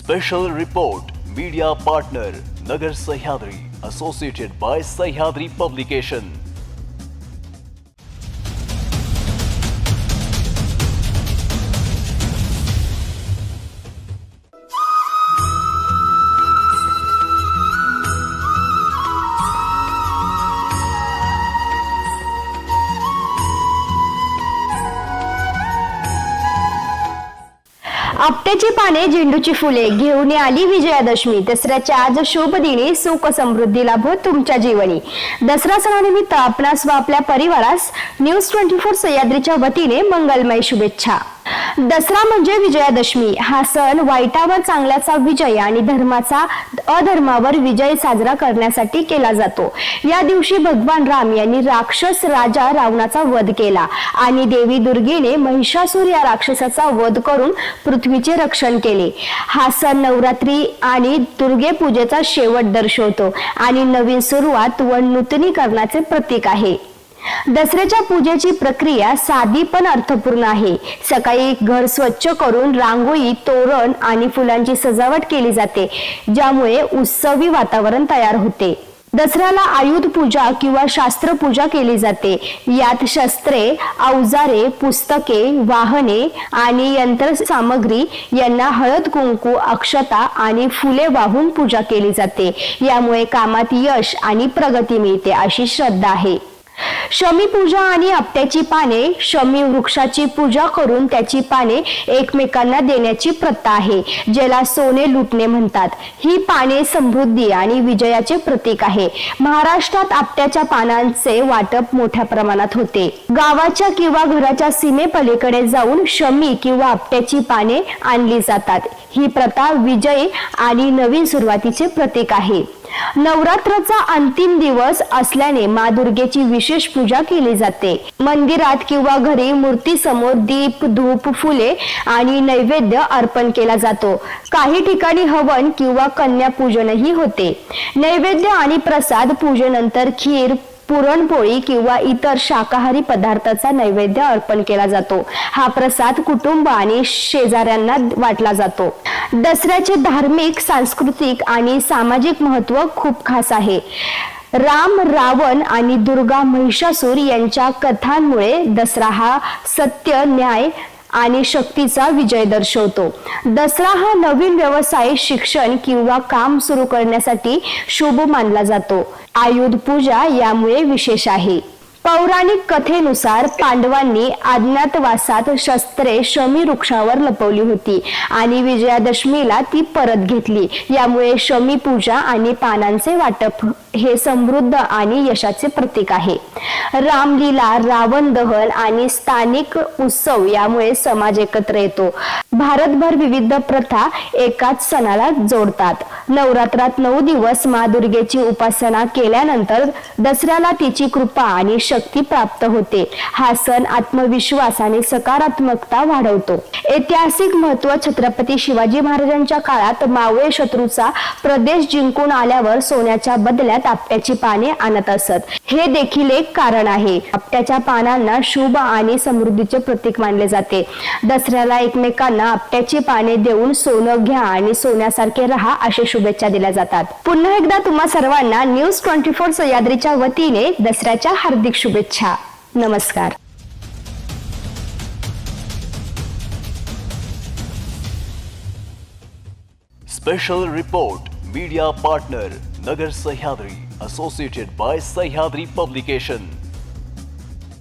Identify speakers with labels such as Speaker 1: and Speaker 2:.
Speaker 1: Special report media partner Nagar Sahyadri associated by Sahyadri publication
Speaker 2: आपट्याची पाने झेंडूची फुले घेऊन आली विजयादशमी. दसऱ्याच्या आज शुभ दिनी सुख समृद्धी लाभो तुमच्या जीवनी. दसरा सणानिमित्त आपणास व आपल्या परिवारास न्यूज ट्वेंटी फोर सह्याद्रीच्या वतीने मंगलमय शुभेच्छा. दसरा म्हणजे विजयादशमी. हा सण वाईटावर चांगल्याचा विजय आणि धर्माचा अधर्मावर विजय साजरा करण्यासाठी केला जातो. या दिवशी भगवान राम यांनी राक्षस राजा रावणाचा वध केला आणि देवी दुर्गेने महिषासूर या राक्षसाचा वध करून पृथ्वीचे रक्षण केले. हा सण नवरात्री आणि दुर्गे पूजेचा शेवट दर्शवतो आणि नवीन सुरुवात व नूतनीकरणाचे प्रतीक आहे. दसऱ्याच्या पूजेची प्रक्रिया साधी पण अर्थपूर्ण आहे. सकाळी घर स्वच्छ करून रांगोळी तोरण आणि फुलांची सजावट केली जाते ज्यामुळे उत्सवी वातावरण तयार होते. दसऱ्याला आयुध पूजा किंवा शास्त्र पूजा केली जाते. यात शस्त्रे अवजारे पुस्तके वाहने आणि यंत्रसामग्री यांना हळद कुंकू अक्षता आणि फुले वाहून पूजा केली जाते. यामुळे कामात यश आणि प्रगती मिळते अशी श्रद्धा आहे. शमी पूजा आणि आपट्याची पाने शमी वृक्षाची पूजा करून त्याची पाने एकमेकांना देण्याची प्रथा आहे ज्याला सोने लुटणे म्हणतात. ही पाने समृद्धी आणि विजयाचे प्रतीक आहे. महाराष्ट्रात आपट्याच्या पानांचे वाटप मोठ्या प्रमाणात होते. गावाच्या किंवा घराच्या सीमेपलीकडे जाऊन शमी किंवा आपट्याची पाने आणली जातात. ही प्रथा विजय आणि नवीन सुरुवातीचे प्रतीक आहे. नवरात्राचा अंतिम दिवस असल्याने मा दुर्गेची विशेष पूजा केली जाते. मंदिरात किंवा घरी मूर्ती समोर दीप धूप फुले आणि नैवेद्य अर्पण केला जातो. काही ठिकाणी हवन किंवा कन्या पूजनही होते. नैवेद्य आणि प्रसाद पूजेनंतर खीर पुरणपोळी किंवा इतर शाकाहारी पदार्थाचा नैवेद्य अर्पण केला जातो. हा प्रसाद कुटुंब आणि शेजाऱ्यांना वाटला जातो. दसऱ्याचे धार्मिक सांस्कृतिक आणि सामाजिक महत्त्व खूप खास आहे. राम रावण आणि दुर्गा महिषासूर यांच्या कथांमुळे दसरा हा सत्य न्याय आणि शक्तीचा विजय दर्शवतो. दसरा हा नवीन व्यवसाय शिक्षण किंवा काम सुरू करण्यासाठी शुभ मानला जातो. आयुध पूजा यामुळे विशेष आहे. पौराणिक कथेनुसार पांडवांनी अज्ञातवासात शस्त्रे शमी वृक्षावर लपवली होती आणि विजयादशमीला ती परत घेतली. यामुळे शमी पूजा आणि पानांचे वाटप हे समृद्ध आणि यशाचे प्रतीक आहे. रामलीला रावण दहन आणि स्थानिक उत्सव यामुळे समाज एकत्र येतो. भारतभर विविध प्रथा एकाच सणाला जोडतात. नवरात्रात नऊ दिवस मा दुर्गेची उपासना केल्यानंतर दसऱ्याला तिची कृपा आणि शक्ती प्राप्त होते. हा सण आत्मविश्वास आणि सकारात्मकता वाढवतो. ऐतिहासिक महत्त्व छत्रपती शिवाजी महाराजांच्या काळात मावळे शत्रूचा प्रदेश जिंकून आल्यावर सोन्याच्या बदल्यात आपट्याची पाने आणत असत. हे देखील एक कारण आहे. आपट्याच्या पानांना शुभ आणि समृद्धीचे प्रतीक मानले जाते. दसऱ्याला एकमेकांना आपट्याची पाने देऊन सोनं घ्या आणि सोन्यासारखे राहा असे शुभेच्छा दिल्या जातात. पुन्हा एकदा तुम्हा सर्वांना न्यूज ट्वेंटी फोर सह्याद्रीच्या वतीने दसऱ्याच्या हार्दिक शुभेच्छा. नमस्कार.
Speaker 1: Special report media partner Nagar Sahyadri associated by Sahyadri publication